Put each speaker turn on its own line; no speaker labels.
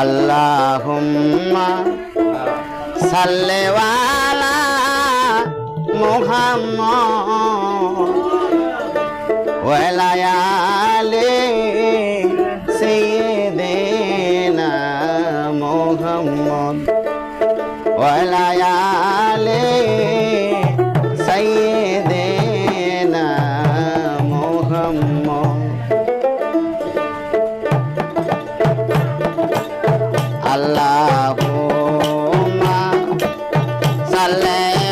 আল্লাহুম্মা সাল্লি মুহাম্মদ ওয়ালা সাইয়্যিদিনা মুহাম্মদ ওয়ালা Malaya.